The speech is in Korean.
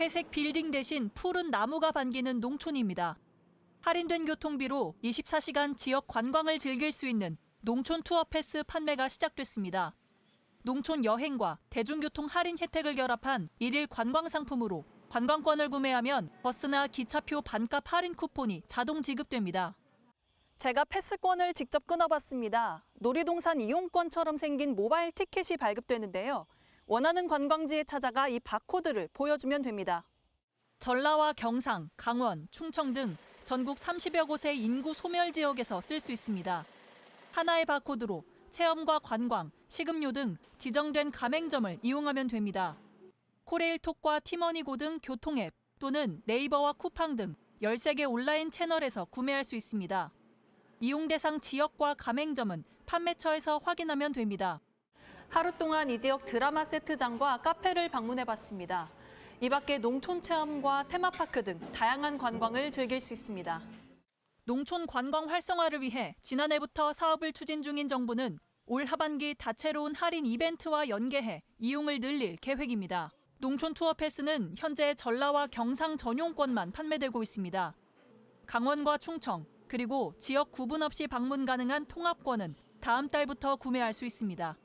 회색 빌딩 대신 푸른 나무가 반기는 농촌입니다. 할인된 교통비로 24시간 지역 관광을 즐길 수 있는 농촌 투어 패스 판매가 시작됐습니다. 농촌 여행과 대중교통 할인 혜택을 결합한 일일 관광 상품으로 관광권을 구매하면 버스나 기차표 반값 할인 쿠폰이 자동 지급됩니다. 제가 패스권을 직접 끊어봤습니다. 놀이동산 이용권처럼 생긴 모바일 티켓이 발급되는데요. 원하는 관광지에 찾아가 이 바코드를 보여주면 됩니다. 전라와 경상, 강원, 충청 등 전국 30여 곳의 인구 소멸 지역에서 쓸 수 있습니다. 하나의 바코드로 체험과 관광, 식음료 등 지정된 가맹점을 이용하면 됩니다. 코레일톡과 티머니고 등 교통 앱 또는 네이버와 쿠팡 등 13개 온라인 채널에서 구매할 수 있습니다. 이용 대상 지역과 가맹점은 판매처에서 확인하면 됩니다. 하루 동안 이 지역 드라마 세트장과 카페를 방문해 봤습니다. 이 밖에 농촌 체험과 테마파크 등 다양한 관광을 즐길 수 있습니다. 농촌 관광 활성화를 위해 지난해부터 사업을 추진 중인 정부는 올 하반기 다채로운 할인 이벤트와 연계해 이용을 늘릴 계획입니다. 농촌 투어 패스는 현재 전라와 경상 전용권만 판매되고 있습니다. 강원과 충청, 그리고 지역 구분 없이 방문 가능한 통합권은 다음 달부터 구매할 수 있습니다.